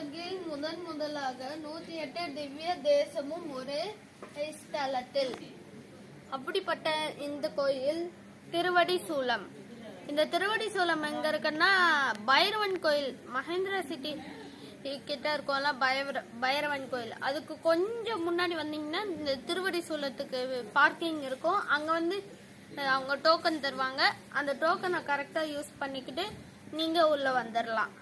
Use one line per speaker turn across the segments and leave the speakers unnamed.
உலகில் முதன் முதலாக நூத்தி எட்டு திவ்ய தேசமும் ஒரே ஸ்தலத்தில். அப்படிப்பட்ட இந்த கோயில் திருவடி சூலம் இந்த திருவடி சூலம் எங்க இருக்குன்னா பைரவன் கோயில். மகேந்திரா சிட்டி கிட்ட இருக்கோம்ல பைர பைரவன் கோயில். அதுக்கு கொஞ்சம் முன்னாடி வந்தீங்கன்னா இந்த திருவடி சூலத்துக்கு பார்க்கிங் இருக்கும். அங்க வந்து அவங்க டோக்கன் தருவாங்க. அந்த டோக்கனை கரெக்டா யூஸ் பண்ணிக்கிட்டு நீங்க உள்ள வந்துடலாம்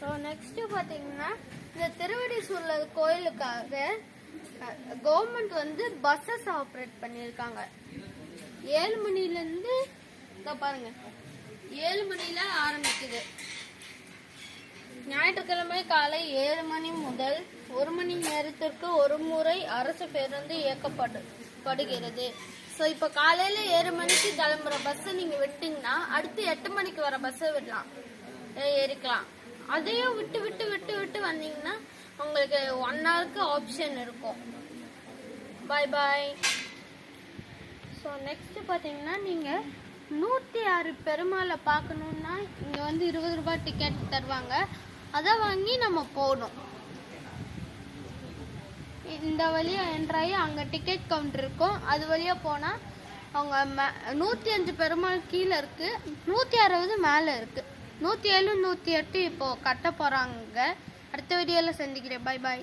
ஸோ நெக்ஸ்ட் பார்த்தீங்கன்னா இந்த திருவடிசூரில் கோயிலுக்காக கவர்மெண்ட் வந்து பஸ்ஸஸ் ஆப்ரேட் பண்ணியிருக்காங்க. ஏழு மணிலேருந்து இதோ பாருங்க ஏழு மணியில் ஆரம்பிக்குது. ஞாயிற்றுக்கிழமை காலை ஏழு மணி முதல் ஒரு மணி நேரத்திற்கு ஒரு முறை அரசு பேருந்து இயக்கப்படு படுகிறது. ஸோ இப்போ காலையில் ஏழு மணிக்கு கிளம்புற பஸ்ஸை நீங்கள் விட்டிங்கன்னா அடுத்து எட்டு மணிக்கு வர பஸ்ஸை விடலாம். ஏ- ஏறிக்கலாம். அதையும் விட்டு விட்டு விட்டு விட்டு வந்தீங்கன்னா உங்களுக்கு ஒன் ஹவருக்கு ஆப்ஷன் இருக்கும். பாய் பாய் ஸோ நெக்ஸ்ட்டு பார்த்தீங்கன்னா நீங்கள் நூற்றி ஆறு பெருமாளை பார்க்கணுன்னா இங்கே வந்து இருபது ரூபாய் டிக்கெட் தருவாங்க. அதை வாங்கி நம்ம போகணும். இந்த வழியாக என்ட்ராகி அங்கே டிக்கெட் கவுண்டர் இருக்கும். அது வழியாக போனால் அவங்க மே நூற்றி அஞ்சு பெருமாள் கீழே இருக்குது நூற்றி அறுபது மேலே இருக்குது நூற்றி ஏழு நூற்றி எட்டு இப்போது கட்ட போகிறாங்க அடுத்த வீடியோவில் சந்திக்கிறேன். பாய் பாய்